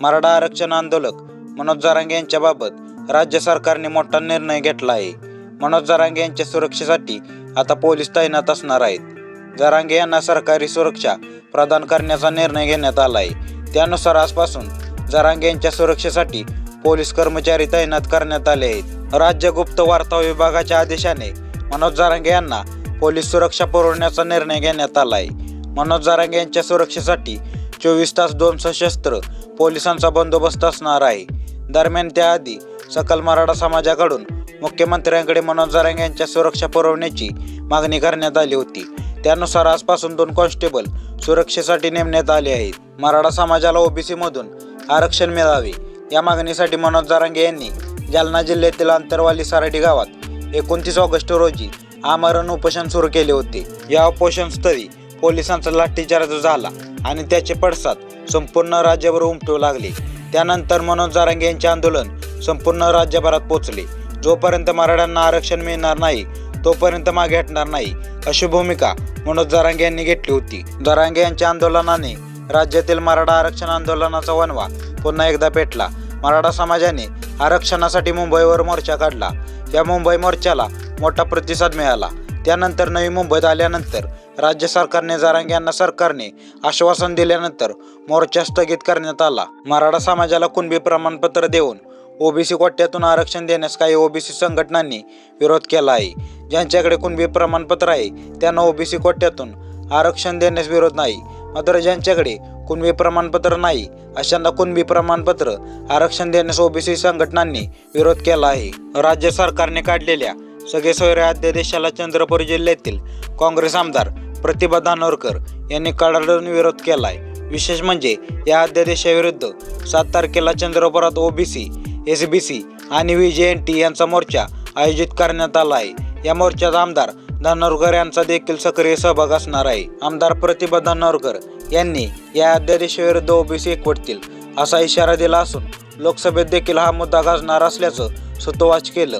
मराठा आरक्षण आंदोलक मनोज जरांगे यांच्याबाबत राज्य सरकारने मोठा निर्णय घेतला आहे. मनोज जरांगे यांच्या सुरक्षेसाठी आता पोलीस तैनात असणार आहेत. जरांगे यांना सरकारी सुरक्षा प्रदान करण्याचा निर्णय घेण्यात आला आहे. त्यानुसार आजपासून जरांगे यांच्या सुरक्षेसाठी पोलीस कर्मचारी तैनात करण्यात आले आहेत. राज्य गुप्त वार्ता विभागाच्या आदेशाने मनोज जरांगे यांना पोलीस सुरक्षा पुरवण्याचा निर्णय घेण्यात आला आहे. मनोज जरांगे यांच्या सुरक्षेसाठी चोवीस तास दोन सशस्त्र पोलिसांचा बंदोबस्त असणार आहे. दरम्यान त्याआधी सकल मराठा समाजाकडून मुख्यमंत्र्यांकडे मनोज जरांग यांच्या सुरक्षा पुरवण्याची मागणी करण्यात आली होती. त्यानुसार आजपासून दोन कॉन्स्टेबल सुरक्षेसाठी नेमण्यात आले आहेत. मराठा समाजाला ओबीसीमधून आरक्षण मिळावे या मागणीसाठी मनोज जरांगे यांनी जालना जिल्ह्यातील अंतरवाली सराटी गावात एकोणतीस ऑगस्ट रोजी आमरण उपोषण सुरू केले होते. या उपोषणस्थळी पोलिसांचा लाठीचार्ज झाला आणि त्याचे पडसाद संपूर्ण राज्यभर उमटू लागले. त्यानंतर मनोज जारांगे यांचे आंदोलन संपूर्ण राज्यभरात पोहोचले जोपर्यंत मराठ्यांना आरक्षण मिळणार नाही तोपर्यंत मागे हटणार नाही अशी भूमिका मनोज जरांगे यांनी घेतली होती. जारांगे यांच्या आंदोलनाने राज्यातील मराठा आरक्षण आंदोलनाचा वनवा पुन्हा एकदा पेटला. मराठा समाजाने आरक्षणासाठी मुंबईवर मोर्चा काढला. या मुंबई मोर्चाला मोठा प्रतिसाद मिळाला. त्यानंतर नवी मुंबईत आल्यानंतर राज्य सरकारने जारंग यांना सरकारने आश्वासन दिल्यानंतर मोर्चा स्थगित करण्यात आला. मराठा समाजाला कुणबी प्रमाणपत्र देऊन ओबीसी कोट्यातून आरक्षण देण्यास काही ओबीसी संघटनांनी विरोध केला आहे. ज्यांच्याकडे कुणबी प्रमाणपत्र आहे त्यांना ओबीसी कोट्यातून आरक्षण देण्यास विरोध नाही. मात्र ज्यांच्याकडे कुणबी प्रमाणपत्र नाही अशांना कुणबी प्रमाणपत्र आरक्षण देण्यास ओबीसी संघटनांनी विरोध केला आहे. राज्य सरकारने काढलेल्या सगळे सोयरे अध्यादेशाला चंद्रपूर जिल्ह्यातील काँग्रेस आमदार प्रतिभा धानोरकर यांनी कडाडून विरोध केला आहे विशेष म्हणजे या अध्यादेशाविरुद्ध सात तारखेला चंद्रपुरात ओबीसी एस बी सी आणि व्ही जे एन टी यांचा मोर्चा आयोजित करण्यात आला आहे या मोर्चात आमदार धानोरकर यांचा देखील सक्रिय सहभाग असणार आहे. आमदार प्रतिभा धानोरकर यांनी या अध्यादेशाविरुद्ध ओबीसी एकवटतील असा इशारा दिला असून लोकसभेत देखील हा मुद्दा गाजणार असल्याचं सुतोवाच केलं.